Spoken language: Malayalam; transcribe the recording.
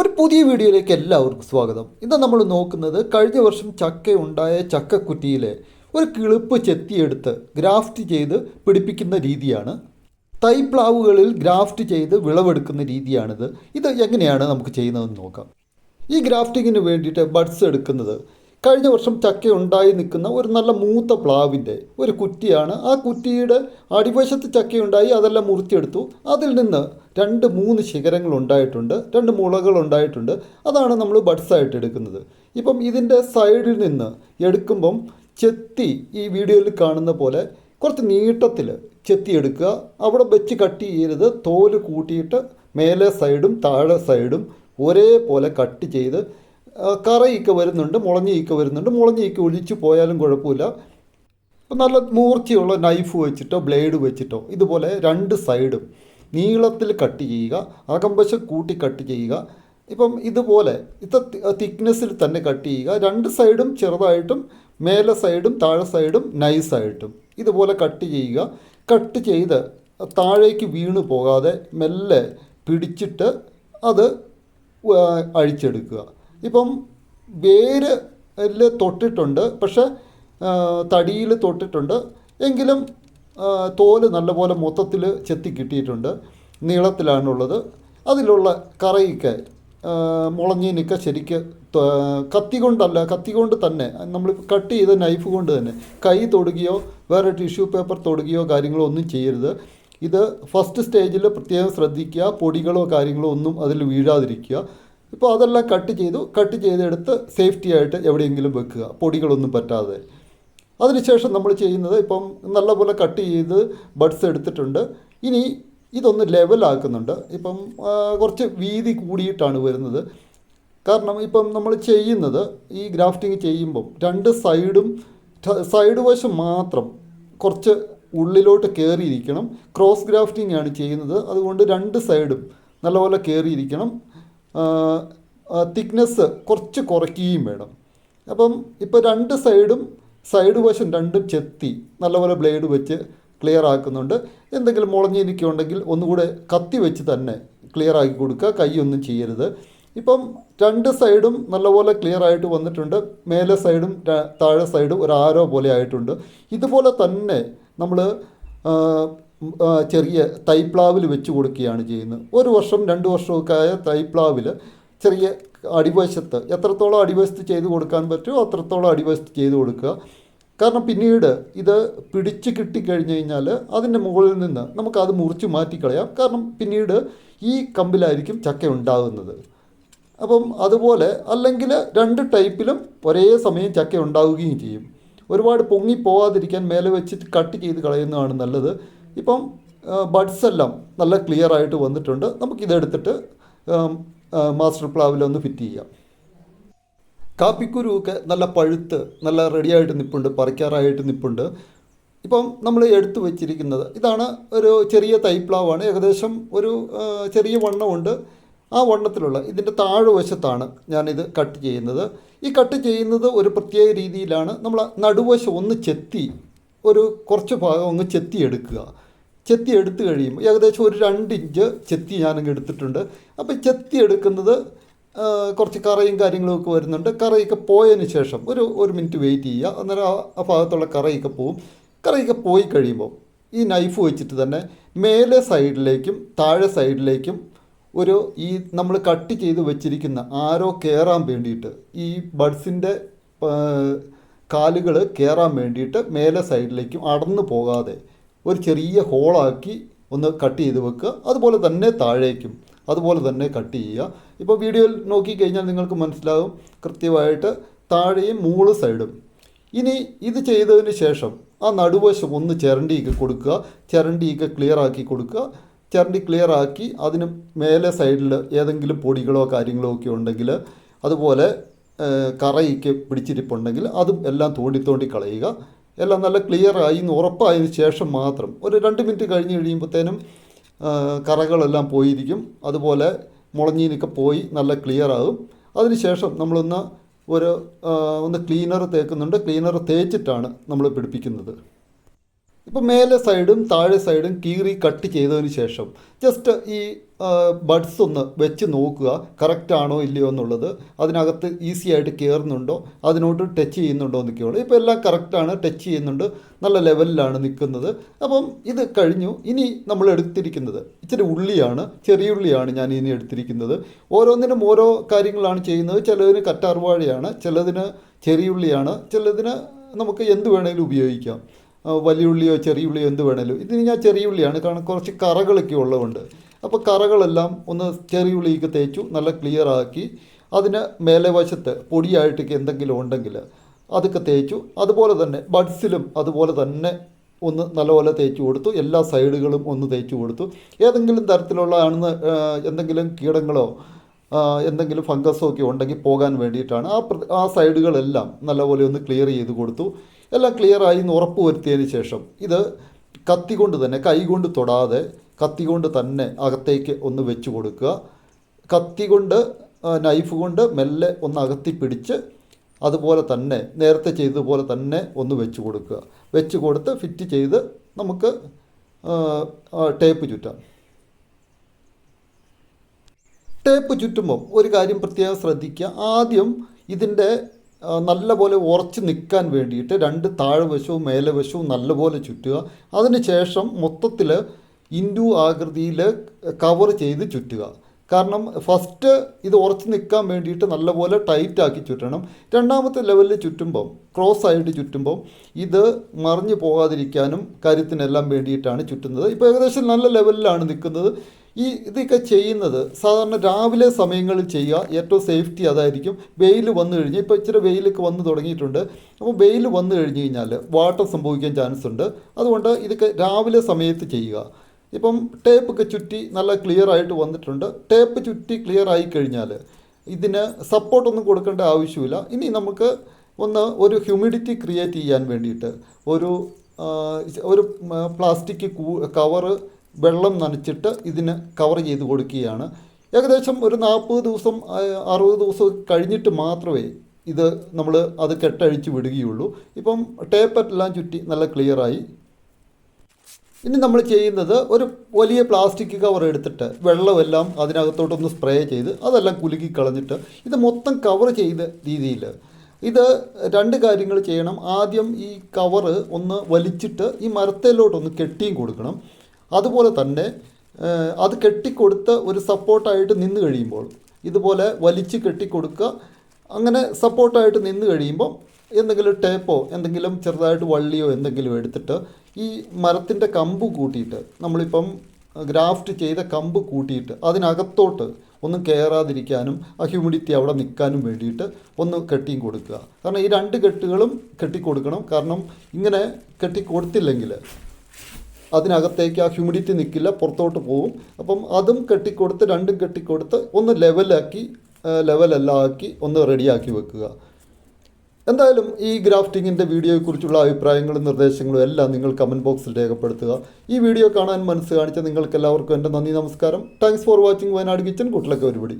ഒരു പുതിയ വീഡിയോയിലേക്ക് എല്ലാവർക്കും സ്വാഗതം. ഇന്ന് നമ്മൾ നോക്കുന്നത് കഴിഞ്ഞ വർഷം ചക്ക ഉണ്ടായ ചക്കക്കുറ്റിയിലെ ഒരു കിളിപ്പ് ചെത്തിയെടുത്ത് ഗ്രാഫ്റ്റ് ചെയ്ത് പിടിപ്പിക്കുന്ന രീതിയാണ്. തൈപ്ലാവുകളിൽ ഗ്രാഫ്റ്റ് ചെയ്ത് വിളവെടുക്കുന്ന രീതിയാണിത്. ഇത് എങ്ങനെയാണ് നമുക്ക് ചെയ്യുന്നതെന്ന് നോക്കാം. ഈ ഗ്രാഫ്റ്റിങ്ങിന് വേണ്ടിയിട്ട് ബഡ്സ് എടുക്കുന്നത് കഴിഞ്ഞ വർഷം ചക്ക ഉണ്ടായി നിൽക്കുന്ന ഒരു നല്ല മൂത്ത പ്ലാവിന്റെ ഒരു കുറ്റിയാണ്. ആ കുറ്റിയുടെ അടിവശത്ത് ചക്കയുണ്ടായി അതെല്ലാം മുറിച്ചെടുത്തു. അതിൽ നിന്ന് രണ്ട് മൂന്ന് ശിഖരങ്ങൾ ഉണ്ടായിട്ടുണ്ട് രണ്ട് മുളകൾ ഉണ്ടായിട്ടുണ്ട്. അതാണ് നമ്മൾ ബഡ്സായിട്ട് എടുക്കുന്നത്. ഇപ്പം ഇതിന്റെ സൈഡിൽ നിന്ന് എടുക്കുമ്പം ചെത്തി ഈ വീഡിയോയിൽ കാണുന്ന പോലെ കുറച്ച് നീട്ടത്തിൽ ചെത്തി എടുക്കുക. അവിടെ വെച്ച് കട്ട് ചെയ്യരുത്. തോൽ കൂട്ടിയിട്ട് മേലെ സൈഡും താഴെ സൈഡും ഒരേപോലെ കട്ട് ചെയ്ത് ആ, ഈക്ക വരുന്നുണ്ട് മുളഞ്ഞ ഈക്ക വരുന്നുണ്ട്. മുളഞ്ഞ ഈക്ക ഒലിച്ചു പോയാലും കുഴപ്പമില്ല. നല്ല മൂർച്ചയുള്ള നൈഫ് വെച്ചിട്ടോ ബ്ലേഡ് വെച്ചിട്ടോ ഇതുപോലെ രണ്ട് സൈഡും നീളത്തിൽ കട്ട് ചെയ്യുക അകമ്പശം കൂട്ടി കട്ട് ചെയ്യുക. ഇപ്പം ഇതുപോലെ ഇത്ര തിക്നെസ്സിൽ തന്നെ കട്ട് ചെയ്യുക. രണ്ട് സൈഡും ചെറുതായിട്ടും മേലെ സൈഡും താഴെ സൈഡും നൈസായിട്ടും ഇതുപോലെ കട്ട് ചെയ്യുക. കട്ട് ചെയ്ത് താഴേക്ക് വീണു പോകാതെ മെല്ലെ പിടിച്ചിട്ട് അത് അഴിച്ചെടുക്കുക. ഇപ്പം വേര് തൊട്ടിട്ടുണ്ട് പക്ഷെ തടിയിൽ തൊട്ടിട്ടുണ്ട്. എങ്കിലും തോൽ നല്ലപോലെ മൊത്തത്തിൽ ചെത്തി കിട്ടിയിട്ടുണ്ട് നീളത്തിലാണുള്ളത്. അതിലുള്ള കറയൊക്കെ മുളഞ്ഞീനൊക്കെ ശരിക്ക് കത്തി കൊണ്ടല്ല കത്തി കൊണ്ട് തന്നെ നമ്മൾ കട്ട് ചെയ്ത നൈഫ് കൊണ്ട് തന്നെ കൈ തൊടുകയോ വേറെ ടിഷ്യൂ പേപ്പർ തൊടുകയോ കാര്യങ്ങളോ ഒന്നും ചെയ്യരുത്. ഇത് ഫസ്റ്റ് സ്റ്റേജിൽ പ്രത്യേകം ശ്രദ്ധിക്കുക പൊടികളോ കാര്യങ്ങളോ ഒന്നും അതിൽ വീഴാതിരിക്കുക. ഇപ്പോൾ അതെല്ലാം കട്ട് ചെയ്തു. കട്ട് ചെയ്തെടുത്ത് സേഫ്റ്റി ആയിട്ട് എവിടെയെങ്കിലും വെക്കുക. പൊടികളൊന്നും പറ്റാതെ. അതിനുശേഷം നമ്മൾ ചെയ്യുന്നത് ഇപ്പം നല്ലപോലെ കട്ട് ചെയ്ത് ബഡ്സ് എടുത്തിട്ടുണ്ട്. ഇനി ഇതൊന്ന് ലെവലാക്കുന്നുണ്ട് ഇപ്പം കുറച്ച് വീതി കൂടിയിട്ടാണ് വരുന്നത്. കാരണം ഇപ്പം നമ്മൾ ചെയ്യുന്നത് ഈ ഗ്രാഫ്റ്റിംഗ് ചെയ്യുമ്പം രണ്ട് സൈഡും സൈഡ് വശം മാത്രം കുറച്ച് ഉള്ളിലോട്ട് കയറിയിരിക്കണം ക്രോസ് ഗ്രാഫ്റ്റിംഗ് ആണ് ചെയ്യുന്നത്. അതുകൊണ്ട് രണ്ട് സൈഡും നല്ലപോലെ കയറിയിരിക്കണം തിക്നെസ് കുറച്ച് കുറയ്ക്കുകയും വേണം. അപ്പം ഇപ്പോൾ രണ്ട് സൈഡും സൈഡ് വശം രണ്ടും ചെത്തി നല്ലപോലെ ബ്ലേഡ് വെച്ച് ക്ലിയർ ആക്കുന്നുണ്ട്. എന്തെങ്കിലും മുളഞ്ഞിരിക്കുകയുണ്ടെങ്കിൽ ഒന്നുകൂടെ കത്തി വെച്ച് തന്നെ ക്ലിയർ ആക്കി കൊടുക്കുക. കൈയൊന്നും ചെയ്യരുത്. ഇപ്പം രണ്ട് സൈഡും നല്ലപോലെ ക്ലിയർ ആയിട്ട് വന്നിട്ടുണ്ട്. മേലെ സൈഡും താഴെ സൈഡും ഒരു ആരോ പോലെ ആയിട്ടുണ്ട്. ഇതുപോലെ തന്നെ നമ്മൾ ചെറിയ തൈപ്ലാവിൽ വെച്ച് കൊടുക്കുകയാണ് ചെയ്യുന്നത്. ഒരു വർഷം രണ്ട് വർഷമൊക്കെ ആയ തൈപ്ലാവിൽ ചെറിയ അടിവശത്ത് എത്രത്തോളം അടിവശത്ത് ചെയ്ത് കൊടുക്കാൻ പറ്റുമോ അത്രത്തോളം അടിവശത്ത് ചെയ്ത് കൊടുക്കുക. കാരണം പിന്നീട് ഇത് പിടിച്ച് കിട്ടിക്കഴിഞ്ഞ് കഴിഞ്ഞാൽ അതിന്റെ മുകളിൽ നിന്ന് നമുക്കത് മുറിച്ച് മാറ്റിക്കളയാം. കാരണം പിന്നീട് ഈ കമ്പിലായിരിക്കും ചക്ക ഉണ്ടാകുന്നത്. അപ്പം അതുപോലെ അല്ലെങ്കിൽ രണ്ട് ടൈപ്പിലും ഒരേ സമയം ചക്ക ഉണ്ടാവുകയും ചെയ്യും. ഒരുപാട് പൊങ്ങി പോവാതിരിക്കാൻ മേലെ വെച്ചിട്ട് കട്ട് ചെയ്ത് കളയുന്നതാണ് നല്ലത്. ഇപ്പം ബഡ്സ് എല്ലാം നല്ല ക്ലിയർ ആയിട്ട് വന്നിട്ടുണ്ട്. നമുക്കിതെടുത്തിട്ട് മാസ്റ്റർ പ്ലാവിലൊന്ന് ഫിറ്റ് ചെയ്യാം. കാപ്പിക്കുരുവൊക്കെ നല്ല പഴുത്ത് നല്ല റെഡിയായിട്ട് നിൽപ്പുണ്ട് പറിക്കാറായിട്ട് നിൽപ്പുണ്ട് ഇപ്പം നമ്മൾ എടുത്തു വെച്ചിരിക്കുന്നത് ഇതാണ് ഒരു ചെറിയ തൈപ്ലാവാണ് ഏകദേശം ഒരു ചെറിയ വണ്ണമുണ്ട് ആ വണ്ണത്തിലുള്ള ഇതിന്റെ താഴ്വശത്താണ് ഞാനിത് കട്ട് ചെയ്യുന്നത്. ഈ കട്ട് ചെയ്യുന്നത് ഒരു പ്രത്യേക രീതിയിലാണ് നമ്മൾ നടുവശം ഒന്ന് ചെത്തി ഒരു കുറച്ച് ഭാഗം ഒന്ന് ചെത്തി എടുക്കുക. ചെത്തി എടുത്തു കഴിയുമ്പോൾ ഏകദേശം ഒരു രണ്ട് ഇഞ്ച് ചെത്തി ഞാനങ്ങ് എടുത്തിട്ടുണ്ട്. അപ്പോൾ ചെത്തി എടുക്കുന്നത് കുറച്ച് കറയും കാര്യങ്ങളും ഒക്കെ വരുന്നുണ്ട്. കറയൊക്കെ പോയതിന് ശേഷം ഒരു ഒരു മിനിറ്റ് വെയിറ്റ് ചെയ്യുക. അന്നേരം ആ ഭാഗത്തുള്ള കറയൊക്കെ പോവും. കറയൊക്കെ പോയി കഴിയുമ്പോൾ ഈ നൈഫ് വെച്ചിട്ട് തന്നെ മേലെ സൈഡിലേക്കും താഴെ സൈഡിലേക്കും ഒരു ഈ നമ്മൾ കട്ട് ചെയ്ത് വെച്ചിരിക്കുന്ന ആരോ കയറാൻ വേണ്ടിയിട്ട് ഈ ബഡ്സിന്റെ കാലുകൾ കയറാൻ വേണ്ടിയിട്ട് മേലെ സൈഡിലേക്കും അടന്നു പോകാതെ ഒരു ചെറിയ ഹോളാക്കി ഒന്ന് കട്ട് ചെയ്ത് വെക്കുക. അതുപോലെ തന്നെ താഴേക്കും അതുപോലെ തന്നെ കട്ട് ചെയ്യുക. ഇപ്പോൾ വീഡിയോയിൽ നോക്കിക്കഴിഞ്ഞാൽ നിങ്ങൾക്ക് മനസ്സിലാകും കൃത്യമായിട്ട് താഴെയും മൂൾ സൈഡും. ഇനി ഇത് ചെയ്തതിന് ശേഷം ആ നടുവശം ഒന്ന് ചിരണ്ടിയൊക്കെ കൊടുക്കുക. ചിരണ്ടിയൊക്കെ ക്ലിയർ ആക്കി കൊടുക്കുക. ചിരണ്ടി ക്ലിയർ ആക്കി അതിന് മേലെ സൈഡിൽ ഏതെങ്കിലും പൊടികളോ കാര്യങ്ങളോ ഒക്കെ ഉണ്ടെങ്കിൽ അതുപോലെ കറയൊക്കെ പിടിച്ചിരിപ്പുണ്ടെങ്കിൽ അതും എല്ലാം തോണ്ടി തോണ്ടി കളയുക. എല്ലാം നല്ല ക്ലിയർ ആയി എന്ന് ഉറപ്പായതിനു ശേഷം മാത്രം ഒരു രണ്ട് മിനിറ്റ് കഴിഞ്ഞ് കഴിയുമ്പോഴത്തേനും കറകളെല്ലാം പോയിരിക്കും. അതുപോലെ മുളഞ്ഞീനൊക്കെ പോയി നല്ല ക്ലിയർ ആകും. അതിനുശേഷം നമ്മളൊന്ന് ഒരു ഒന്ന് ക്ലീനർ തേക്കുന്നുണ്ട്. ക്ലീനർ തേച്ചിട്ടാണ് നമ്മൾ പിടിപ്പിക്കുന്നത്. ഇപ്പം മേലെ സൈഡും താഴെ സൈഡും കീറി കട്ട് ചെയ്തതിന് ശേഷം ജസ്റ്റ് ഈ ബഡ്സ് ഒന്ന് വെച്ച് നോക്കുക കറക്റ്റ് ആണോ ഇല്ലയോ എന്നുള്ളത്. അതിനകത്ത് ഈസി ആയിട്ട് കയറുന്നുണ്ടോ അതിനോട്ട് ടച്ച് ചെയ്യുന്നുണ്ടോ എന്നൊക്കെ ഉള്ളൂ ഇപ്പോൾ എല്ലാം കറക്റ്റാണ് ടച്ച് ചെയ്യുന്നുണ്ട് നല്ല ലെവലിലാണ് നിൽക്കുന്നത്. അപ്പം ഇത് കഴിഞ്ഞു. ഇനി നമ്മൾ എടുത്തിരിക്കുന്നത് ഇച്ചിരി ഉള്ളിയാണ് ചെറിയ ഉള്ളിയാണ് ഞാൻ ഇനി എടുത്തിരിക്കുന്നത്. ഓരോന്നിനും ഓരോ കാര്യങ്ങളാണ് ചെയ്യുന്നത്. ചിലതിന് കറ്റാർവാഴയാണ് ചിലതിന് ചെറിയ ഉള്ളിയാണ് ചിലതിന് നമുക്ക് എന്ത് വേണമെങ്കിലും ഉപയോഗിക്കാം. ആ, വലിയ ഉള്ളിയോ ചെറിയ ഉള്ളിയോ എന്ത് വേണേലും. ഇതിന് ഞാൻ ചെറിയ ഉള്ളിയാണ് കാരണം കുറച്ച് കറകളൊക്കെ ഉള്ളതുകൊണ്ട്. അപ്പോൾ കറകളെല്ലാം ഒന്ന് ചെറിയ ഉള്ളിക്ക് തേച്ചു നല്ല ക്ലിയർ ആക്കി അതിന് മേലെ വശത്ത് പൊടിയായിട്ടൊക്കെ എന്തെങ്കിലും ഉണ്ടെങ്കിൽ അതൊക്കെ തേച്ചു. അതുപോലെ തന്നെ ബഡ്സിലും അതുപോലെ തന്നെ ഒന്ന് നല്ലപോലെ തേച്ച് കൊടുത്തു. എല്ലാ സൈഡുകളും ഒന്ന് തേച്ച് കൊടുത്തു. ഏതെങ്കിലും തരത്തിലുള്ള ആണെന്ന് എന്തെങ്കിലും കീടങ്ങളോ എന്തെങ്കിലും ഫംഗസോ ഒക്കെ ഉണ്ടെങ്കിൽ പോകാൻ വേണ്ടിയിട്ടാണ് ആ ആ സൈഡുകളെല്ലാം നല്ലപോലെ ഒന്ന് ക്ലിയർ ചെയ്ത് കൊടുത്തു. എല്ലാം ക്ലിയർ ആയി എന്ന് ഉറപ്പ് വരുത്തിയതിന് ശേഷം ഇത് കത്തി കൊണ്ട് തന്നെ കൈ കൊണ്ട് തൊടാതെ കത്തി കൊണ്ട് തന്നെ അകത്തേക്ക് ഒന്ന് വെച്ച് കൊടുക്കുക. കത്തി കൊണ്ട് നൈഫ് കൊണ്ട് മെല്ലെ ഒന്ന് അകത്തി പിടിച്ച് അതുപോലെ തന്നെ നേരത്തെ ചെയ്തതുപോലെ തന്നെ ഒന്ന് വെച്ച് കൊടുക്കുക. വെച്ച് കൊടുത്ത് ഫിറ്റ് ചെയ്ത് നമുക്ക് ടേപ്പ് ചുറ്റാം. ടേപ്പ് ചുറ്റുമ്പോൾ ഒരു കാര്യം പ്രത്യേകം ശ്രദ്ധിക്കുക. ആദ്യം ഇതിന്റെ നല്ലപോലെ ഉറച്ച് നിൽക്കാൻ വേണ്ടിയിട്ട് രണ്ട് താഴ്വശവും മേലവശവും നല്ലപോലെ ചുറ്റുക. അതിനുശേഷം മൊത്തത്തിൽ ഇൻഡു ആകൃതിയിൽ കവർ ചെയ്ത് ചുറ്റുക. കാരണം ഫസ്റ്റ് ഇത് ഉറച്ച് നിൽക്കാൻ വേണ്ടിയിട്ട് നല്ലപോലെ ടൈറ്റാക്കി ചുറ്റണം. രണ്ടാമത്തെ ലെവലിൽ ചുറ്റുമ്പം ക്രോസ് ആയിട്ട് ചുറ്റുമ്പം ഇത് മറിഞ്ഞു പോകാതിരിക്കാനും കാര്യത്തിനെല്ലാം വേണ്ടിയിട്ടാണ് ചുറ്റുന്നത്. ഇപ്പോൾ ഏകദേശം നല്ല ലെവലിലാണ് നിൽക്കുന്നത്. ഈ ഇതൊക്കെ ചെയ്യുന്നത് സാധാരണ രാവിലെ സമയങ്ങളിൽ ചെയ്യുക. ഏറ്റവും സേഫ്റ്റി അതായിരിക്കും. വെയിൽ വന്നു കഴിഞ്ഞ് ഇപ്പോൾ ഇച്ചിരി വെയിലൊക്കെ വന്ന് തുടങ്ങിയിട്ടുണ്ട്. അപ്പോൾ വെയിൽ വന്നു കഴിഞ്ഞ് കഴിഞ്ഞാൽ വാട്ടർ സംഭവിക്കാൻ ചാൻസ് ഉണ്ട്. അതുകൊണ്ട് ഇതൊക്കെ രാവിലെ സമയത്ത് ചെയ്യുക. ഇപ്പം ടേപ്പൊക്കെ ചുറ്റി നല്ല ക്ലിയർ ആയിട്ട് വന്നിട്ടുണ്ട്. ടേപ്പ് ചുറ്റി ക്ലിയർ ആയി കഴിഞ്ഞാൽ ഇതിന് സപ്പോർട്ടൊന്നും കൊടുക്കേണ്ട ആവശ്യമില്ല. ഇനി നമുക്ക് ഒന്ന് ഒരു ഹ്യൂമിഡിറ്റി ക്രിയേറ്റ് ചെയ്യാൻ വേണ്ടിയിട്ട് ഒരു ഒരു പ്ലാസ്റ്റിക് കവറ് വെള്ളം നനച്ചിട്ട് ഇതിന് കവർ ചെയ്ത് കൊടുക്കുകയാണ്. ഏകദേശം ഒരു നാൽപ്പത് ദിവസം അറുപത് ദിവസം കഴിഞ്ഞിട്ട് മാത്രമേ ഇത് നമ്മൾ അത് കെട്ടഴിച്ച് വിടുകയുള്ളൂ. ഇപ്പം ടേപ്പറ്റെല്ലാം ചുറ്റി നല്ല ക്ലിയറായി ഇനി നമ്മൾ ചെയ്യുന്നത് ഒരു വലിയ പ്ലാസ്റ്റിക് കവർ എടുത്തിട്ട് വെള്ളമെല്ലാം അതിനകത്തോട്ടൊന്ന് സ്പ്രേ ചെയ്ത് അതെല്ലാം കുലുക്കി കളഞ്ഞിട്ട് ഇത് മൊത്തം കവർ ചെയ്ത രീതിയിൽ ഇത് രണ്ട് കാര്യങ്ങൾ ചെയ്യണം. ആദ്യം ഈ കവറ് ഒന്ന് വലിച്ചിട്ട് ഈ മരത്തേലോട്ടൊന്ന് കെട്ടിയും കൊടുക്കണം. അതുപോലെ തന്നെ അത് കെട്ടിക്കൊടുത്ത് ഒരു സപ്പോർട്ടായിട്ട് നിന്ന് കഴിയുമ്പോൾ ഇതുപോലെ വലിച്ച് കെട്ടിക്കൊടുക്കുക അങ്ങനെ സപ്പോർട്ടായിട്ട് നിന്ന് കഴിയുമ്പോൾ എന്തെങ്കിലും ടേപ്പോ എന്തെങ്കിലും ചെറുതായിട്ട് വള്ളിയോ എന്തെങ്കിലും എടുത്തിട്ട് ഈ മരത്തിന്റെ കമ്പ് കൂട്ടിയിട്ട് നമ്മളിപ്പം ഗ്രാഫ്റ്റ് ചെയ്ത കമ്പ് കൂട്ടിയിട്ട് അതിനകത്തോട്ട് ഒന്നും കയറാതിരിക്കാനും ആ ഹ്യൂമിഡിറ്റി അവിടെ നിൽക്കാനും വേണ്ടിയിട്ട് ഒന്ന് കെട്ടിയും കൊടുക്കുക. കാരണം ഈ രണ്ട് കെട്ടുകളും കെട്ടിക്കൊടുക്കണം. കാരണം ഇങ്ങനെ കെട്ടിക്കൊടുത്തില്ലെങ്കിൽ അതിനകത്തേക്ക് ആ ഹ്യൂമിഡിറ്റി നിൽക്കില്ല പുറത്തോട്ട് പോകും അപ്പം അതും കെട്ടിക്കൊടുത്ത് രണ്ടും കെട്ടിക്കൊടുത്ത് ഒന്ന് ലെവലാക്കി ലെവലെല്ലാം ആക്കി ഒന്ന് റെഡിയാക്കി വെക്കുക. എന്തായാലും ഈ ഗ്രാഫ്റ്റിങ്ങിന്റെ വീഡിയോയെക്കുറിച്ചുള്ള അഭിപ്രായങ്ങളും നിർദ്ദേശങ്ങളും എല്ലാം നിങ്ങൾ കമന്റ് ബോക്സിൽ രേഖപ്പെടുത്തുക. ഈ വീഡിയോ കാണാൻ മനസ്സ് കാണിച്ച നിങ്ങൾക്ക് എല്ലാവർക്കും എന്റെ നന്ദി നമസ്കാരം. Thanks for watching Wayanad kitchen കുട്ടിലൊക്കെ ഒരുപടി.